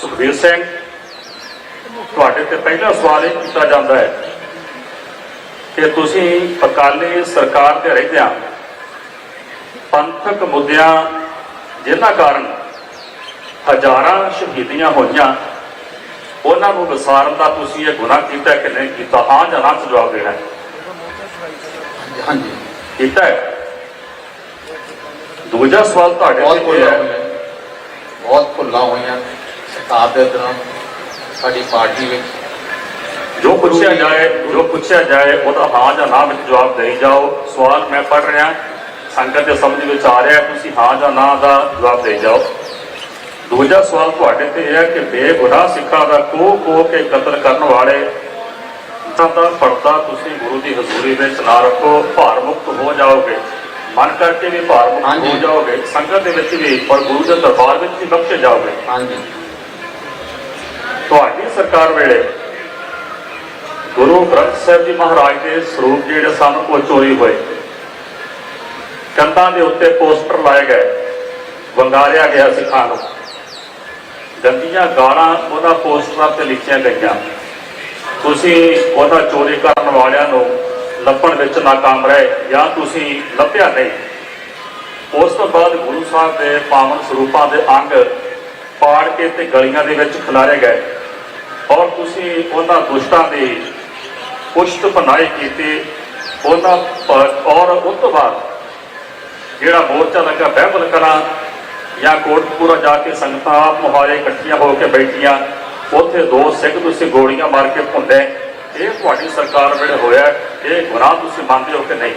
ਸੁਖਬੀਰ ਸਿੰਘ ਤੁਹਾਡੇ ਤੇ ਪਹਿਲਾ ਸਵਾਲ ਇਹ ਕੀਤਾ ਜਾਂਦਾ ਹੈ ਕਿ ਤੁਸੀਂ ਅਕਾਲੀ ਸਰਕਾਰ ਦੇ ਰਹਿੰਦਿਆਂ ਪੰਥਕ ਮੁੱਦਿਆਂ ਜਿਨ੍ਹਾਂ ਕਾਰਨ ਹਜ਼ਾਰਾਂ ਸ਼ਹੀਦੀਆਂ ਹੋਈਆਂ ਉਹਨਾਂ ਨੂੰ ਵਿਸਾਰਨ ਦਾ ਤੁਸੀਂ ਇਹ ਗੁਨਾਹ ਕੀਤਾ ਕਿ ਨਹੀਂ ਕੀਤਾ? ਹਾਂ ਜਾਂ ਨਾ ਜਵਾਬ ਦੇਣਾ ਹਾਂਜੀ। ਕੀਤਾ ਹੈ? ਦੂਜਾ ਸਵਾਲ ਤੁਹਾਡੇ ਭੁੱਲਾਂ ਹੈ। ਬਹੁਤ ਭੁੱਲਾਂ ਹੋਈਆਂ ਸਰਕਾਰ ਦੇ ਦੌਰਾਨ ਸਾਡੀ ਪਾਰਟੀ ਵਿੱਚ ਜੋ ਪੁੱਛਿਆ ਜਾਏ ਜੋ ਪੁੱਛਿਆ ਜਾਏ ਉਹਦਾ ਹਾਂ ਜਾਂ ਨਾ ਵਿੱਚ ਜਵਾਬ ਦੇਈ ਜਾਓ। ਸਵਾਲ ਮੈਂ ਪੜ੍ਹ ਰਿਹਾ ਸੰਗਤ ਦੇ ਸਮਝ ਵਿੱਚ ਆ ਰਿਹਾ ਤੁਸੀਂ ਹਾਂ ਜਾਂ ਨਾ ਦਾ ਜਵਾਬ ਦੇਈ ਜਾਓ। ਦੂਜਾ ਸਵਾਲ ਤੁਹਾਡੇ ਤੇ ਇਹ ਹੈ ਕਿ ਬੇਗੁਨਾਹ ਸਿੱਖਾਂ ਦਾ ਕੋ ਕੋ ਕੇ ਕਤਲ ਕਰਨ ਵਾਲੇ ਤਾਂ ਦਾ ਪਰਦਾ ਤੁਸੀਂ ਗੁਰੂ ਦੀ ਹਜ਼ੂਰੀ ਵਿੱਚ ਨਾ ਰੱਖੋ ਭਾਰ ਮੁਕਤ ਹੋ ਜਾਓਗੇ। ਮਨ ਕਰਕੇ ਵੀ ਭਾਰ ਮੁਕਤ ਹੋ। ਜਾਓਗੇ। ਸੰਗਤ ਦੇ ਵਿੱਚ ਵੀ ਔਰ ਗੁਰੂ ਦੇ ਦਰਬਾਰ ਵਿੱਚ ਵੀ ਬਖਸ਼ੇ ਜਾਓਗੇ। ਹਾਂਜੀ। ਸਰਕਾਰ ਵੇਲੇ ਗੁਰੂ ਗ੍ਰੰਥ ਸਾਹਿਬ ਜੀ ਮਹਾਰਾਜ ਦੇ ਸਰੂਪ ਜਿਹੜੇ ਸਨ, ਉਹ ਚੋਰੀ ਹੋਏ। ਕੰਧਾਂ ਦੇ ਉੱਤੇ ਪੋਸਟਰ ਲਾਏ ਗਏ, ਵੰਗਾਰਿਆ ਗਿਆ ਸਿੱਖਾਂ ਨੂੰ। ਗੰਦੀਆਂ ਗਾਲਾਂ ਉਹਨਾਂ ਪੋਸਟਰਾਂ ਤੇ ਲਿਖੀਆਂ ਗਈਆਂ। ਤੁਸੀਂ ਉਹਨਾਂ ਚੋਰੀ ਕਰਨ ਵਾਲਿਆਂ ਨੂੰ ਲੱਭਣ ਵਿੱਚ ਨਾਕਾਮ ਰਹੇ ਜਾਂ ਤੁਸੀਂ ਲੱਭਿਆ ਨਹੀਂ। ਉਸ ਤੋਂ ਬਾਅਦ ਗੁਰੂ ਸਾਹਿਬ ਦੇ ਪਾਵਨ ਸਰੂਪਾਂ ਦੇ ਅੰਗ ਪਾੜ ਕੇ ਤੇ ਗਲੀਆਂ ਦੇ ਵਿੱਚ ਖਿਲਾਰੇ ਗਏ। ਔਰ ਤੁਸੀਂ ਉਹਨਾਂ ਦੁਸ਼ਟਾਂ ਦੀ ਪੁਸ਼ਤ ਭਨਾਈ ਕੀਤੀ, ਉਹਨਾਂ ਔਰ ਉਸ ਤੋਂ ਬਾਅਦ ਜਿਹੜਾ ਮੋਰਚਾ ਲੱਗਾ ਬਹਿਬਲ ਕਰਾਂ ਜਾਂ ਕੋਟਪੂਰਾ ਜਾ ਕੇ ਸੰਗਤਾਂ ਮੁਹਾਰੇ ਇਕੱਠੀਆਂ ਹੋ ਕੇ ਬੈਠੀਆਂ, ਉੱਥੇ ਦੋ ਸਿੱਖ ਤੁਸੀਂ ਗੋਲੀਆਂ ਮਾਰ ਕੇ ਭੁੰਡੇ, ਇਹ ਤੁਹਾਡੀ ਸਰਕਾਰ ਵੇਲੇ ਹੋਇਆ, ਇਹ ਗੁਨਾਹ ਤੁਸੀਂ ਮੰਨਦੇ ਹੋ ਕਿ ਨਹੀਂ?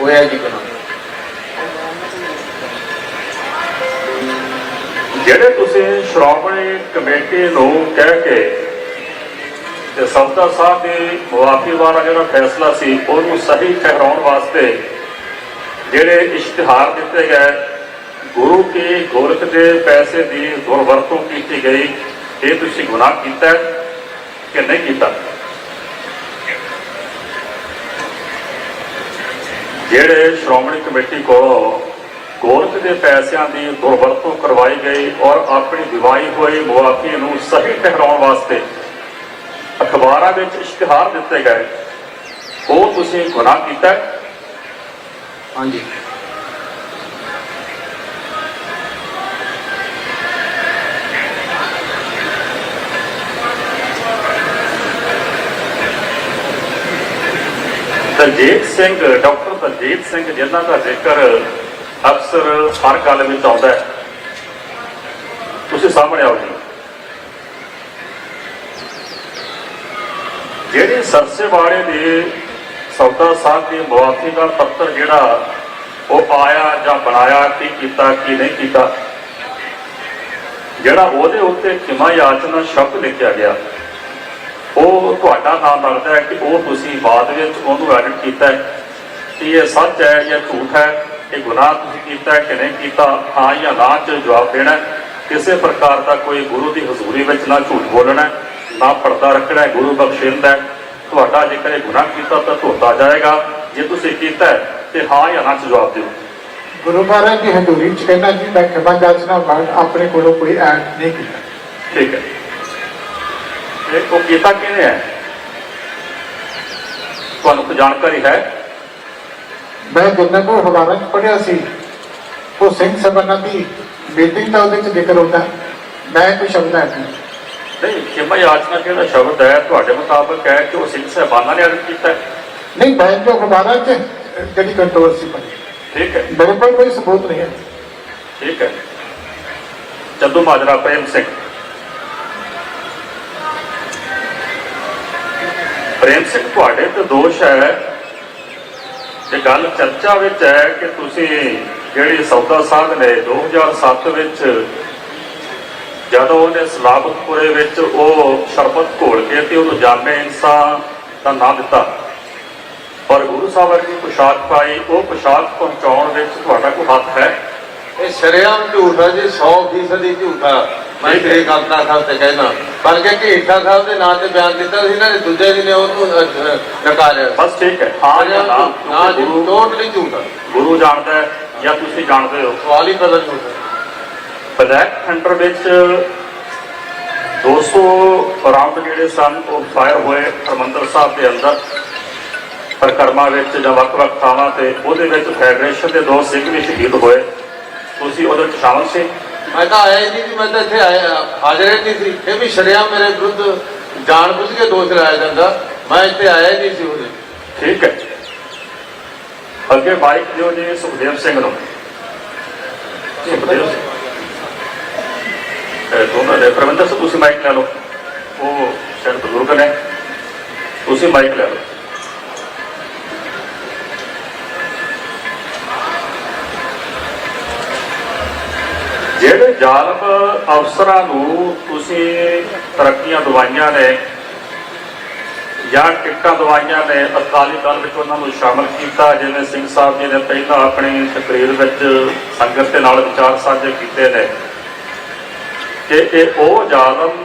ਹੋਇਆ ਜੀ ਗੁਨਾਹ। ਜਿਹੜੇ ਤੁਸੀਂ ਸ਼੍ਰੋਮਣੀ ਕਮੇਟੀ ਨੂੰ ਕਹਿ ਕੇ ਤੇ ਸੌਦਾ ਸਾਹਿਬ ਦੇ ਮੁਆਫੀ ਵਾਲਾ ਜਿਹੜਾ ਫੈਸਲਾ ਸੀ, ਉਹਨੂੰ ਸਹੀ ਠਹਿਰਾਉਣ ਵਾਸਤੇ ਜਿਹੜੇ ਇਸ਼ਤਿਹਾਰ ਦਿੱਤੇ ਗਏ, ਗੁਰੂ ਕੇ ਗੋਰਖ ਦੇ ਪੈਸੇ ਦੀ ਦੁਰਵਰਤੋਂ ਕੀਤੀ ਗਈ, ਇਹ ਤੁਸੀਂ ਗੁਨਾਹ ਕੀਤਾ ਕਿ ਨਹੀਂ ਕੀਤਾ? ਜਿਹੜੇ ਸ਼੍ਰੋਮਣੀ ਕਮੇਟੀ ਕੋਲੋਂ ਗੋਰਖ ਦੇ ਪੈਸਿਆਂ ਦੀ ਦੁਰਵਰਤੋਂ ਕਰਵਾਈ ਗਈ ਔਰ ਆਪਣੀ ਦਿਵਾਈ ਹੋਈ ਮੁਆਫੀ ਨੂੰ ਸਹੀ ਠਹਿਰਾਉਣ ਵਾਸਤੇ ਅਖਬਾਰਾਂ ਵਿੱਚ ਇਸ਼ਤਿਹਾਰ ਦਿੱਤੇ ਗਏ ਉਹ ਤੁਸੀਂ ਗੁਨਾਹ ਕੀਤਾ? ਹਾਂਜੀ ਦਲਜੀਤ ਸਿੰਘ ਡਾਕਟਰ ਦਲਜੀਤ ਸਿੰਘ ਜਿਨ੍ਹਾਂ ਦਾ ਜ਼ਿਕਰ ਅਕਸਰ ਹਰ ਗੱਲ ਵਿੱਚ ਆਉਂਦਾ ਹੈ। ਤੁਸੀਂ ਸਾਹਮਣੇ ਆਓ ਜੀ। ਜਿਹੜੇ ਸਰਸੇਵਾੜੇ ਦੇ ਸੌਦਾ ਸਾਹਿਬ ਦੀ ਮੁਆਫੀ ਦਾ ਪੱਤਰ ਜਿਹੜਾ ਉਹ ਆਇਆ ਜਾਂ ਬਣਾਇਆ, ਕੀ ਕੀਤਾ, ਕੀ ਨਹੀਂ ਕੀਤਾ, ਜਿਹੜਾ ਉਹਦੇ ਉੱਤੇ ਖਿਮਾ ਯਾਚਨਾ ਸ਼ਬਦ ਲਿਖਿਆ ਗਿਆ, ਉਹ ਤੁਹਾਡਾ ਨਾਮ ਲੱਗਦਾ ਹੈ ਕਿ ਉਹ ਤੁਸੀਂ ਬਾਅਦ ਵਿੱਚ ਉਹਨੂੰ ਐਡਿਟ ਕੀਤਾ ਹੈ ਕਿ ਇਹ ਸੱਚ ਹੈ ਜਾਂ ਝੂਠ ਹੈ। ਇਹ ਗੁਨਾਹ ਤੁਸੀਂ ਕੀਤਾ ਹੈ ਕਿ ਨਹੀਂ ਕੀਤਾ ਹਾਂ ਜਾਂ ਨਾ ਚ ਜਵਾਬ ਦੇਣਾ ਹੈ। ਕਿਸੇ ਪ੍ਰਕਾਰ ਦਾ ਕੋਈ ਗੁਰੂ ਦੀ ਹਜ਼ੂਰੀ ਵਿੱਚ ਨਾ ਝੂਠ ਬੋਲਣਾ ਹੈ, ਨਾ ਪਰਦਾ ਰੱਖਣਾ ਗੁਰੂ ਬਖਸ਼ਿੰਦਾ ਹੈ। ਤੁਹਾਡਾ ਜੇਕਰ ਇਹ ਗੁਨਾਹ ਕੀਤਾ ਤਾਂ ਧੋਤਾ ਜਾਏਗਾ। ਜੇ ਤੁਸੀਂ ਕੀਤਾ ਹੈ, ਤੇ ਹਾਂ ਜਾਂ ਨਾ ਚ ਜਵਾਬ ਦਿਓ। ਗੁਰੂ ਮਹਾਰਾਜ ਦੀ ਹਜ਼ੂਰੀ ਚ ਕਹਿਣਾ ਜੀ ਮੈਂ ਖਿਮਾ ਜਾਚਨਾ ਵਾਂਗ ਆਪਣੇ ਕੋਲੋਂ ਕੋਈ ਐਡ ਨਹੀਂ ਕੀਤਾ। ਠੀਕ ਹੈ। ਇਹ ਉਹ ਕੀਤਾ ਕਿਹਨੇ ਹੈ? ਤੁਹਾਨੂੰ ਜਾਣਕਾਰੀ ਹੈ? ਮੈਂ ਜਿੰਨਾ ਕੋ ਹਵਾਲਾ ਚ ਪੜਿਆ ਸੀ ਉਹ ਸਿੰਘ ਸਭਨਾ ਦੀ ਮੀਟਿੰਗ ਦਾ ਉਹਦੇ ਚ ਜ਼ਿਕਰ ਹੁੰਦਾ। ਮੈਂ ਕੋਈ ਸ਼ਬਦ ਹੈ ਨਹੀਂ। ਕਿਮਾ ਯਾਚਨਾ ਜਿਹੜਾ ਸ਼ਬਦ ਹੈ ਤੁਹਾਡੇ ਮੁਤਾਬਕ ਹੈ ਕਿ ਉਹ ਸਿੰਘ ਸਾਹਿਬਾਨਾਂ ਨੇ ਅਰਜ਼ ਕੀਤਾ ਨਹੀਂ ਮੈਂ ਜੋ ਹਵਾਲਾ ਚ ਜਿਹੜੀ ਕੰਟਰੋਵਰਸੀ ਪੜੀ ਠੀਕ ਹੈ। ਮੇਰੇ ਕੋਲ ਕੋਈ ਸਬੂਤ ਨਹੀਂ ਹੈ। ਠੀਕ ਹੈ। ਚੱਦੂ ਮਾਜਰਾ ਪ੍ਰੇਮ ਸਿੰਘ। ਪ੍ਰੇਮ ਸਿੰਘ ਤੁਹਾਡੇ ਤੇ ਦੋਸ਼ ਹੈ ਜੇ ਗੱਲ ਚਰਚਾ ਵਿੱਚ ਹੈ ਕਿ ਤੁਸੀਂ ਜਿਹੜੀ ਸੌਦਾ ਸਾਹਿਬ ਨੇ 2007 ਵਿੱਚ ਜਦੋਂ ਉਹਨੇ ਸਲਾਬਤਪੁਰੇ ਵਿੱਚ ਉਹ ਸ਼ਰਬਤ ਘੋਲ ਕੇ ਤੇ ਉਹਨੂੰ ਜਾਮੇ ਇਨਸਾਨ ਦਾ ਨਾਮ ਦਿੱਤਾ। ਪਰ ਗੁਰੂ ਸਾਹਿਬ ਵਰਗੀ ਪੁਸ਼ਾਕ ਪਾਈ ਉਹ ਪੁਸ਼ਾਕ ਪਹੁੰਚਾਉਣ ਵਿੱਚ ਤੁਹਾਡਾ ਕੋਈ ਹੱਥ ਹੈ? ਇਹ ਸ਼ਰਿਆਮ ਝੂਠ ਹੈ ਜੀ 100% ਹੀ ਝੂਠ ਆ ਮੈਂ ਠੀਕ ਹੈ। ਤੇਰੇ ਕਲਤਾ ਸਾਹਿਬ ਤੇ ਕਹਿਣਾ ਬਲਕਿ ਢੀਠਾ ਸਾਹਿਬ ਦੇ ਨਾਂ ਤੇ ਬਿਆਨ ਦਿੱਤਾ ਸੀ ਨਾ ਦੂਜੇ ਦਿਨ ਉਹਨੂੰ ਨਕਾਰਿਆ ਬਸ ਠੀਕ ਹੈ ਹਾਂ ਜਾਂ ਨਾ ਨਾ ਜੀ ਟੋਟਲੀ ਝੂਠ। ਗੁਰੂ ਜਾਣਦਾ ਹੈ ਜਾਂ ਤੁਸੀਂ ਜਾਣਦੇ ਹੋ? ਸਵਾਲ ਹੀ ਬਦਲ ਝੂਠ ਬਲੈਕ ਥੰਡਰ ਵਿੱਚ 200 ਰਾਉਂਡ ਜਿਹੜੇ ਸਨ ਉਹ ਫਾਇਰ ਹੋਏ ਹਰਮੰਦਰ ਸਾਹਿਬ ਦੇ ਅੰਦਰ। ਪਰਿਕਰਮਾ ਵਿੱਚ ਜਾਂ ਵੱਖ-ਵੱਖ ਥਾਵਾਂ ਤੇ ਉਹਦੇ ਵਿੱਚ ਫੈਡਰੇਸ਼ਨ ਦੇ ਦੋ ਸਿੰਘ ਵੀ ਸ਼ਹੀਦ ਹੋਏ। ਤੁਸੀਂ ਉਹਦੇ ਵਿੱਚ ਸ਼ਾਮਲ ਸੀ? ਮੈਂ ਤਾਂ ਆਇਆ ਹੀ ਨਹੀਂ ਮੈਂ ਤਾਂ ਇੱਥੇ ਆਇਆ, ਹਾਜ਼ਰ ਨਹੀਂ ਸੀ। ਇਹ ਵੀ ਸ਼ਰਿਆ ਮੇਰੇ ਵਿਰੁੱਧ ਜਾਣ ਬੁੱਝ ਕੇ ਦੋਸ਼ ਲਾਇਆ ਜਾਂਦਾ। ਮੈਂ ਇੱਥੇ ਆਇਆ ਨਹੀਂ ਸੀ ਉਹਦੇ ਠੀਕ ਹੈ। ਅੱਗੇ ਮਾਈਕ ਦਿਓ ਜੀ ਸੁਖਦੇਵ ਸਿੰਘ ਨੂੰ। ਸੁਖਦੇਵ ਸਿੰਘ। ਇਹ ਦੋਨਾਂ ਦੇ ਪ੍ਰਬੰਧਕ, ਤੁਸੀਂ ਮਾਈਕ ਲੈ ਲਓ। ਉਹ ਸ਼ਾਇਦ ਬਜ਼ੁਰਗ ਨੇ। ਤੁਸੀਂ ਮਾਈਕ ਲੈ ਲਓ। ਜਿਹੜੇ ਜ਼ਾਲਮ ਅਫਸਰਾਂ ਨੂੰ ਤੁਸੀਂ ਤਰੱਕੀਆਂ ਦਵਾਈਆਂ ਨੇ ਜਾਂ ਟਿਕਟਾਂ ਦਵਾਈਆਂ ਨੇ, ਅਕਾਲੀ ਦਲ ਵਿੱਚ ਉਹਨਾਂ ਨੂੰ ਸ਼ਾਮਲ ਕੀਤਾ, ਜਿਵੇਂ ਸਿੰਘ ਸਾਹਿਬ ਜੀ ਨੇ ਪਹਿਲਾਂ ਆਪਣੀ ਤਕਰੀਰ ਵਿੱਚ ਸੰਗਤ ਦੇ ਨਾਲ ਵਿਚਾਰ ਸਾਂਝੇ ਕੀਤੇ ਨੇ ਕਿ ਇਹ ਉਹ ਜ਼ਾਲਮ,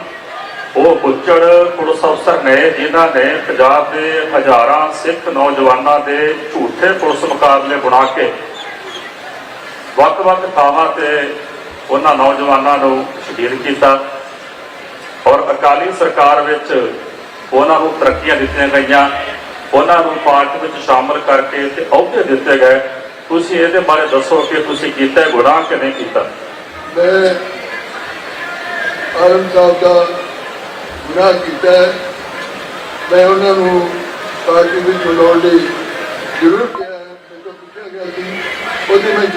ਉਹ ਗੁੱਜੜ ਪੁਲਿਸ ਅਫਸਰ ਨੇ ਜਿਨ੍ਹਾਂ ਨੇ ਪੰਜਾਬ ਦੇ ਹਜ਼ਾਰਾਂ ਸਿੱਖ ਨੌਜਵਾਨਾਂ ਦੇ ਝੂਠੇ ਪੁਲਿਸ ਮੁਕਾਬਲੇ ਬਣਾ ਕੇ ਵੱਖ-ਵੱਖ ਥਾਵਾਂ ਤੇ ਉਹਨਾਂ ਨੌਜਵਾਨਾਂ ਨੂੰ ਸ਼ਹੀਦ ਕੀਤਾ ਔਰ ਅਕਾਲੀ ਸਰਕਾਰ ਵਿੱਚ ਉਹਨਾਂ ਨੂੰ ਤਰੱਕੀਆਂ ਦਿੱਤੀਆਂ ਗਈਆਂ। ਉਹਨਾਂ ਨੂੰ ਪਾਰਟੀ ਵਿੱਚ ਸ਼ਾਮਲ ਕਰਕੇ ਤੇ ਅਹੁਦੇ ਦਿੱਤੇ ਗਏ। ਤੁਸੀਂ ਇਹਦੇ ਬਾਰੇ ਦੱਸੋ ਕਿ ਤੁਸੀਂ ਕੀਤਾ ਹੈ, ਗੁਨਾਹ ਕਿ ਨਹੀਂ ਕੀਤਾ? ਮੈਂ ਆਲਮ ਸਾਹਿਬ ਦਾ ਗੁਨਾਹ ਕੀਤਾ ਮੈਂ ਉਹਨਾਂ ਨੂੰ ਪਾਰਟੀ ਵਿੱਚ ਬੁਲਾਉਣ ਲਈ ਜ਼ਰੂਰ ਕਿਹਾ ਮੈਨੂੰ ਪੁੱਛਿਆ ਗਿਆ ਸੀ, ਉਹਦੀ ਮੈਂ